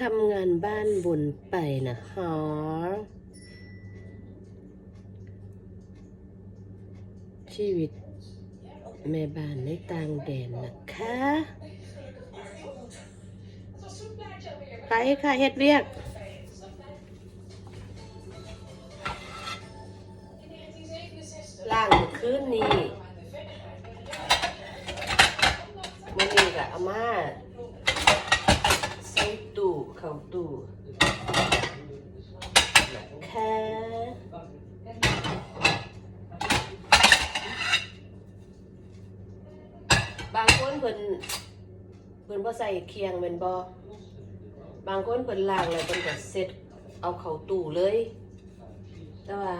ทำงานบ้านบุญไปนะฮะชีวิตแม่บ้านในต่างแดนนะคะ ไปค่ะเฮ็ดเรียกล่างคืนนี้มันนี่กะอาม่า เข้าตู้นะคะบางคนเพิ่นเพิ่นบ่ใส่เคียงแม่นบ่บางคนเพิ่นล้างแล้วเพิ่นก็เซ็ตเอาเข้าตู้เลยแต่ว่า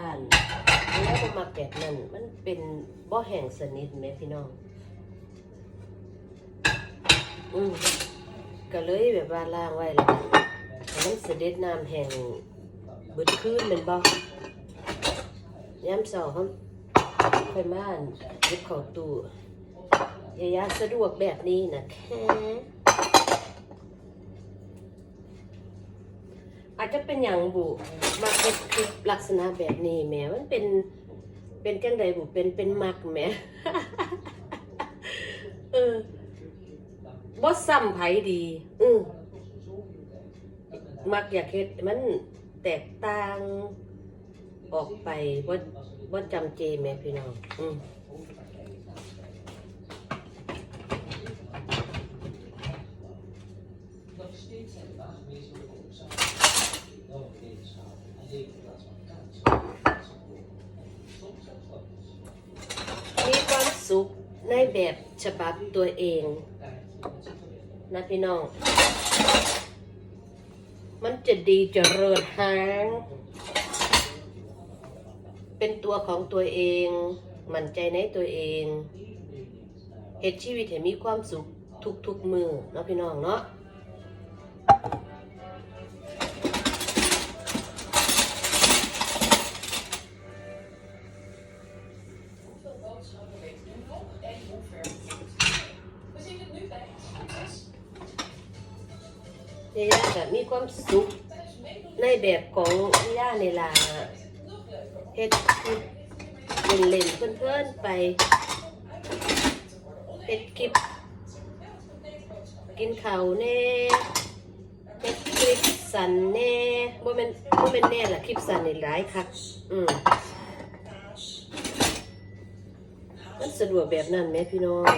แล้วบ่มักแบบนั้นมันเป็นบ่แห้งสนิทแหม่พี่น้องอืมก็เลยแบบว่าล้างไว้แล้ว ก็ให้มันเสด็จน้ำแห้งบิดคืนแม่นบ่ยามเช้าเขาค่อยมาอ่นเก็บเข้าตู้ยายาสะดวกแบบนี้นะคะอาจจะเป็นอย่างบุมักเป็นคลิปลักษณะแบบนี้แหมมันเป็นเป็นจังใดบุเป็นเป็นมักแหมเออบ่ซ้ำไผดี อือ มักอยากเฮ็ดมันแตกต่างออกไปบ่บ่จำเจแหม่พี่น้องอืมมีความสุขในแบบฉบับตัวเอง นะพี่น้อง มันจะดีจะเริดหาง เป็นตัวของตัวเอง มั่นใจในตัวเองเหตุชีวิตให้มีความสุขทุกๆมือเนาะพี่น้องเนาะ ยายาแบบมีความสุขในแบบของยายาในลาเฮ็ดเล่นเล่นๆเพื่อนๆไปเฮ็ดคลิป กินข้าวแน่เฮ็ดคลิปสันแน่บ่แม่นบ่แม่นแน่ล่ะคลิปสันนี่หลายคักอืมมันสะดวกแบบนั้นไหมพี่น้อง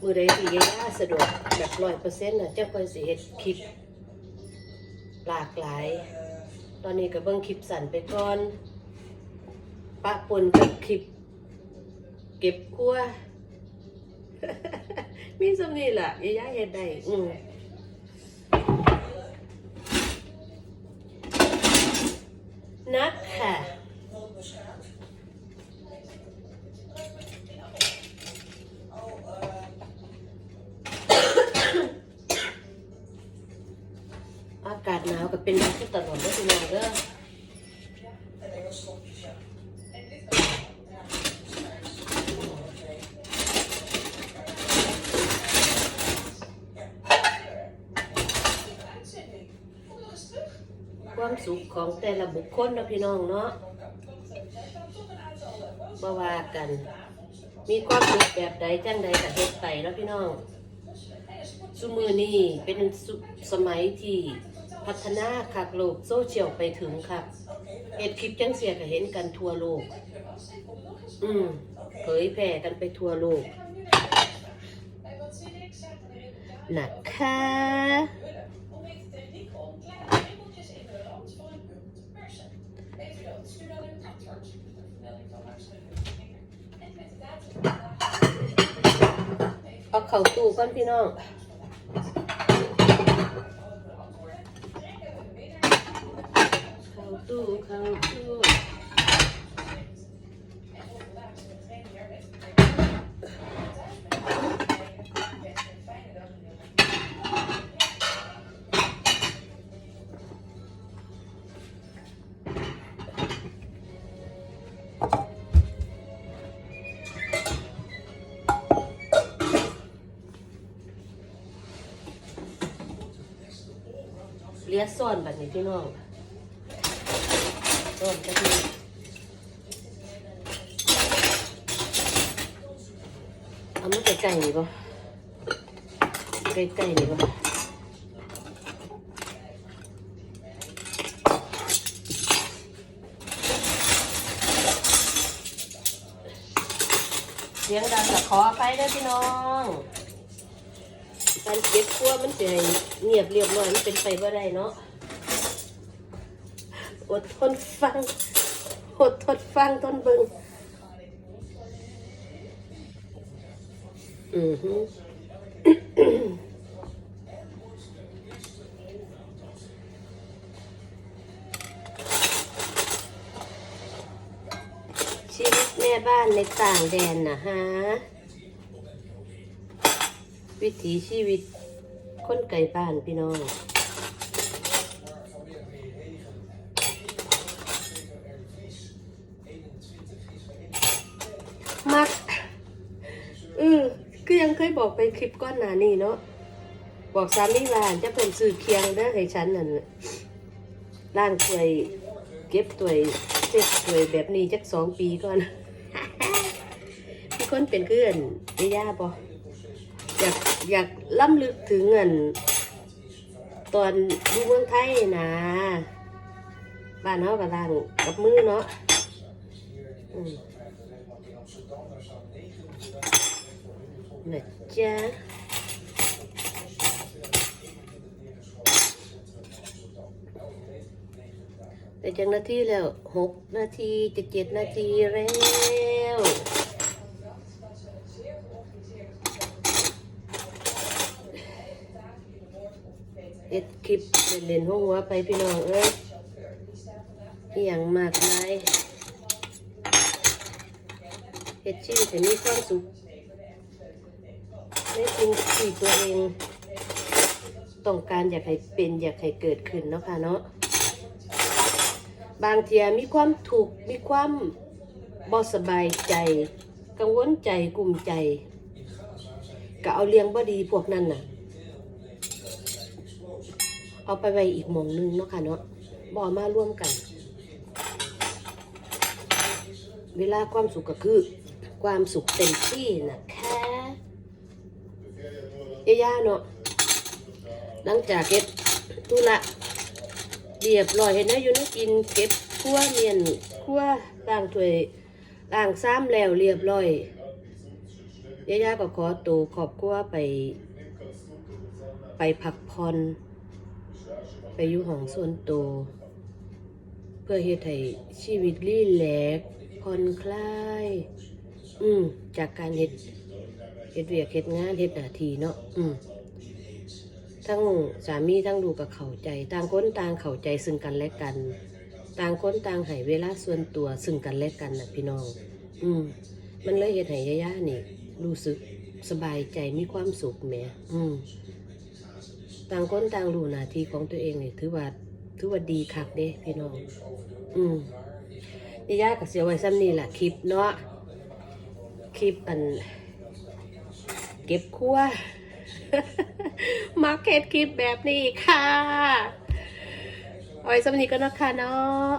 มือใดที่ยายาสะดวกแบบร้อยเปอร์เซ็นต์น่ะเจ้าค่อยสิเฮ็ดคลิป หลากหลาย ตอนนี้ก็เบิ่งคลิปสั่นไปก่อน ปะปนกับคลิป เก็บกั้ว มีสำนี้ล่ะยายาเฮ็ดได้อืมนักค่ะ อากาศหนาวก็เป็นแบบที่ตลอดเลยพี่น้องเด้อ ความสุขของแต่ละบุคคลนะพี่น้องเนาะบ่ว่ากัน มีความสุขแบบใดจังใดก็เฮ็ดไปเนาะพี่น้องสุมือนี่เป็นสสมัยที่พัฒนาคักโลกโซเชียลไปถึงค่ะ เห็ดคลิปจังเสียก็เห็นกันทั่วโลก อืมเผยแผ่กันไปทั่วโลกนะคะเอาเข่าตู้ก่อนพี่น้อง เลี้ยส่วนแบบนี้พี่น้อง ซ่อนกะทิเอามาใกล้ๆนี่ป่ะใกล้ๆนี่ป่ะเสียงดังกับขอไปด้วยพี่น้องการเก็บครัวมันจะเงียบเรียบร้อยมันเป็นไปบ่ได้เนาะ อดทนฟัง อดทนฟังทนเบิงอือฮึชีวิตแม่บ้านในต่างแดนนะฮะ วิถีชีวิตคนไก่บ้านพี่น้อง มักเออคือ ยบอกไปคลิปก้อนหนานี่เนาะบอกสามีว่าจะเพิ่มซื้อเคียงเด้ให้ฉันนั่นน่ะล่างถวยเก็บถวยเจ็บถวยแบบนี้จักสองปีก่อนมีคนเป็นเพื่อนย่าบออยากอยากล้ำลึกถึงเงินตอนอยู่เมืองไทยนะบ้านเฮากับล่างกับมือเนาะ อืมนะจ๊ะแต่จังนาทีแล้วหกนาทีจะเจ็ดนาทีแล้วเฮ็ดคลิปเล่นๆหัวๆไปพี่น้องเอ้ยอหย่างมากมาย เฮ็ดชีวิตให้มีความสุขในสิ่งที่ตัวเองต้องการอยากให้เป็นอยากให้เกิดขึ้นเนาะค่ะเนาะบางเทียมีความถูกมีความบ่สบายใจ กังวลใจกลุ่มใจ ก็เอาเลี้ยงบ่ดีพวกนั้นน่ะ เอาไปไว้อีกหมองหนึงเนาะค่ะเนาะบเอมาร่วมกัน เวลาความสุขก็คือ ความสุขเต็มที่นะคะย่าๆเนาะหลังจากเก็บตุละเรียบร้อยเห็นนะอยู่นกินเก็บขั้วเมียนขั้วล้างถ้วยล้างซ้ำแล้วเรียบร้อยย่าๆก็ขอตัวขอบครัวไป ไปพักผ่อนไปอยู่ห้องส่วนตัวเพื่อเฮ็ดให้ชีวิตรีแลกผ่อนคลาย อืมจากการเฮ็ดเฮ็ดเวียกเฮ็ดงานเฮ็ดหน้าที่เนาะอืมทั้งสามีทั้งลูกก็เข้าใจ ต่างคนต่างเข้าใจซึ่งกันและกัน ต่างคนต่างให้เวลาส่วนตัวซึ่งกันและกันน่ะพี่น้อง อืมมันเลยเฮ็ดให้ย่าๆนี่ รู้สึกสบายใจมีความสุขแหมอืมต่างคนต่างรู้หน้าที่ของตัวเองนี่ถือว่าถือว่าดีคักเด้พี่น้อง อืมย่ากับเสียไว้ซ้ำนี่แหละคลิปเนาะ คลิปอัน เก็บคั่วมาร์เก็ตคลิปแบบนี้ค่ะเอาไว้ซ้ำนี้ก็นะคะเนาะ